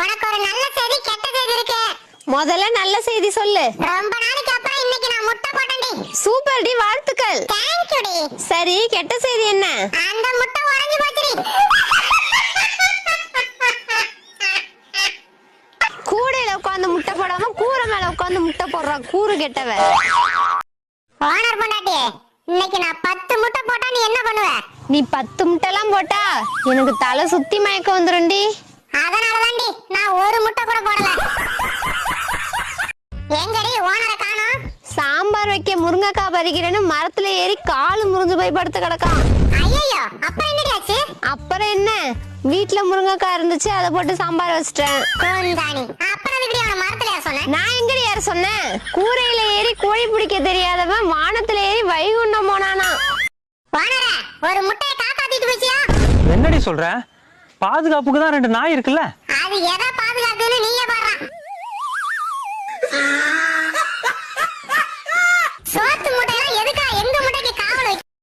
உனக்கு ஒரு நல்ல செய்தி கெட்ட செய்தி இருக்கு. முதல்ல நல்ல செய்தி சொல்லு. ரொம்ப நாளைக்கு அப்புறம் இன்னைக்கு நான் முட்டை போட்டேன்டி. சூப்பர் டி வாழ்த்துக்கள். தேங்க்யூ டி. சரி கெட்ட செய்தி என்ன? அந்த முட்டை உடைஞ்சு போச்சுடி. கூடையில உட்காந்து முட்டை போடாம கூரை மேல உட்காந்து முட்டை போடுறா கூறு கெட்டவ. ஓனர் பொண்டாட்டி இன்னைக்கு நான் பத்து முட்டை போட்டா நீ என்ன பண்ணுவ? நீ பத்து முட்டைலாம் போட்டா எனக்கு தலை சுத்தி மயக்கம் வந்துரும்டி. ஒரு முட்டை கூட போடல. எங்கடி ஓனரை காணோம்? சாம்பார் வைக்க முருங்கைக்காய் பறிக்கிறேன்னு மரத்துல ஏறி காலு முறிஞ்சு போய் படுத்து கிடக்கான். ஐயோ அப்புறம் என்னடி ஆச்சு? அப்புறம் என்ன? வீட்ல முருங்கைக்காய் இருந்துச்சு அதை போட்டு சாம்பார் வச்சிட்டேன். அப்புறம் எப்படி அவன மரத்துல சொன்னேன் நான் எங்கடி யார் சொன்னேன் கூரையில ஏறி கோழி பிடிக்க தெரியாதவன் வானத்துல ஏறி வைகுண்டம் போனானா. ஓனரே ஒரு முட்டையை காக்காத்திட்டு போச்சியா என்னடி சொல்ற? பாதுகாப்புக்கு தான் ரெண்டு நாய் இருக்குல்ல? அது எதை பாதுகாக்குன்னு நீயே பாடுறான் சோத்து